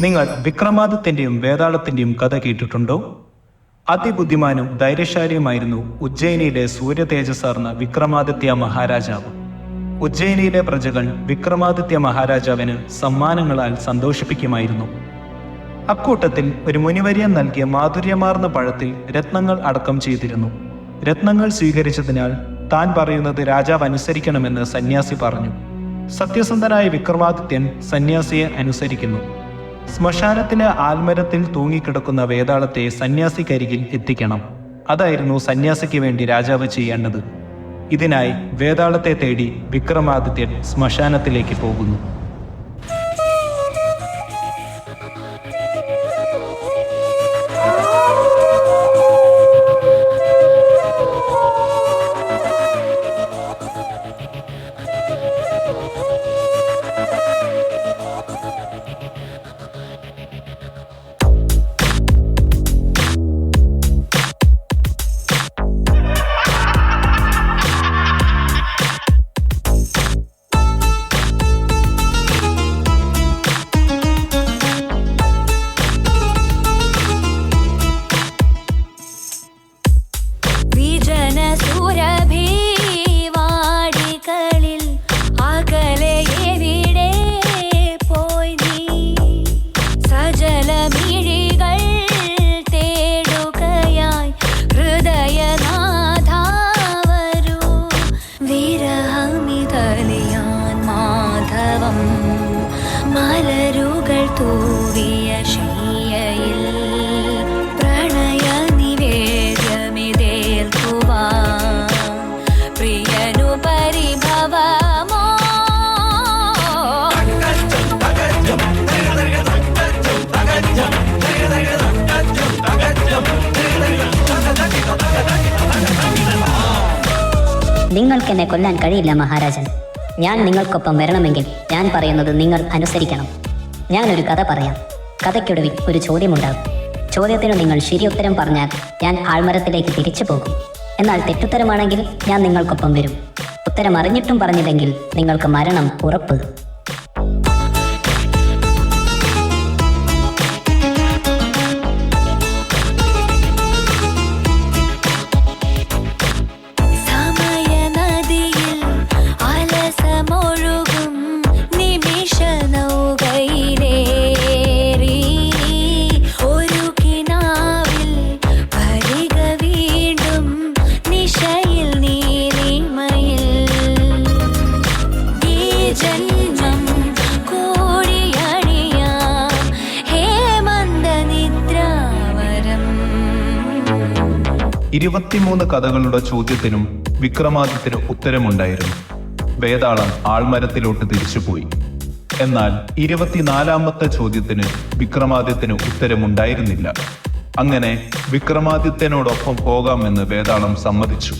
നിങ്ങൾ വിക്രമാദിത്യന്റെയും വേതാളത്തിന്റെയും കഥ കേട്ടിട്ടുണ്ടോ? അതിബുദ്ധിമാനും ധൈര്യശാലിയുമായിരുന്നു ഉജ്ജയിനിയിലെ സൂര്യ തേജസ്സാർന്ന വിക്രമാദിത്യ മഹാരാജാവ്. ഉജ്ജയിനിയിലെ പ്രജകൾ വിക്രമാദിത്യ മഹാരാജാവിന് സമ്മാനങ്ങളാൽ സന്തോഷിപ്പിക്കുമായിരുന്നു. അക്കൂട്ടത്തിൽ ഒരു മുനിവര്യൻ നൽകിയ മാധുര്യമാർന്ന പഴത്തിൽ രത്നങ്ങൾ അടക്കം ചെയ്തിരുന്നു. രത്നങ്ങൾ സ്വീകരിച്ചതിനാൽ താൻ പറയുന്നത് രാജാവ് അനുസരിക്കണമെന്ന് സന്യാസി പറഞ്ഞു. സത്യസന്ധനായ വിക്രമാദിത്യൻ സന്യാസിയെ അനുസരിക്കുന്നു. ശ്മശാനത്തിലെ ആൽമരത്തിൽ തൂങ്ങിക്കിടക്കുന്ന വേതാളത്തെ സന്യാസിക്കരികിൽ എത്തിക്കണം. അതായിരുന്നു സന്യാസിക്ക് വേണ്ടി രാജാവ് ചെയ്യേണ്ടത്. ഇതിനായി വേതാളത്തെ തേടി വിക്രമാദിത്യൻ ശ്മശാനത്തിലേക്ക് പോകുന്നു. പരിഭവമോ? നിങ്ങൾക്കെന്നെ കൊല്ലാൻ കഴിയില്ല മഹാരാജൻ. ഞാൻ നിങ്ങൾക്കൊപ്പം വരണമെങ്കിൽ ഞാൻ പറയുന്നത് നിങ്ങൾ അനുസരിക്കണം. ഞാനൊരു കഥ പറയാം. കഥയ്ക്കൊടുവിൽ ഒരു ചോദ്യമുണ്ടാകും. ചോദ്യത്തിന് നിങ്ങൾ ശരിയുത്തരം പറഞ്ഞാൽ ഞാൻ ആൾമരത്തിലേക്ക് തിരിച്ചു പോകും. എന്നാൽ തെറ്റുത്തരമാണെങ്കിൽ ഞാൻ നിങ്ങൾക്കൊപ്പം വരും. ഉത്തരം അറിഞ്ഞിട്ടും പറഞ്ഞില്ലെങ്കിൽ നിങ്ങൾക്ക് മരണം ഉറപ്പ്. ഇരുപത്തിമൂന്ന് കഥകളുടെ ചോദ്യത്തിനും വിക്രമാദിത്യന് ഉത്തരമുണ്ടായിരുന്നു. വേതാളം ആൾമരത്തിലോട്ട് തിരിച്ചുപോയി. എന്നാൽ ഇരുപത്തിനാലാമത്തെ ചോദ്യത്തിന് വിക്രമാദിത്യന് ഉത്തരമുണ്ടായിരുന്നില്ല. അങ്ങനെ വിക്രമാദിത്യനോടൊപ്പം പോകാമെന്ന് വേതാളം സമ്മതിച്ചു.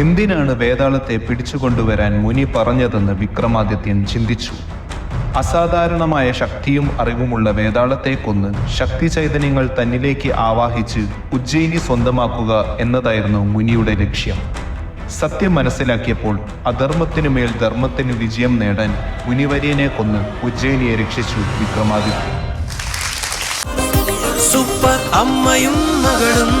എന്തിനാണ് വേതാളത്തെ പിടിച്ചുകൊണ്ടുവരാൻ മുനി പറഞ്ഞതെന്ന് വിക്രമാദിത്യൻ ചിന്തിച്ചു. അസാധാരണമായ ശക്തിയും അറിവുമുള്ള വേതാളത്തെ കൊന്ന് ശക്തി ചൈതന്യങ്ങൾ തന്നിലേക്ക് ആവാഹിച്ച് ഉജ്ജയിനി സ്വന്തമാക്കുക എന്നതായിരുന്നു മുനിയുടെ ലക്ഷ്യം. സത്യം മനസ്സിലാക്കിയപ്പോൾ അധർമ്മത്തിനു മേൽ ധർമ്മത്തിന് വിജയം നേടാൻ മുനിവര്യനെ കൊന്ന് ഉജ്ജയിനിയെ രക്ഷിച്ചു വിക്രമാദിത്യൻ. സൂപ്പർ അമ്മയും മകളും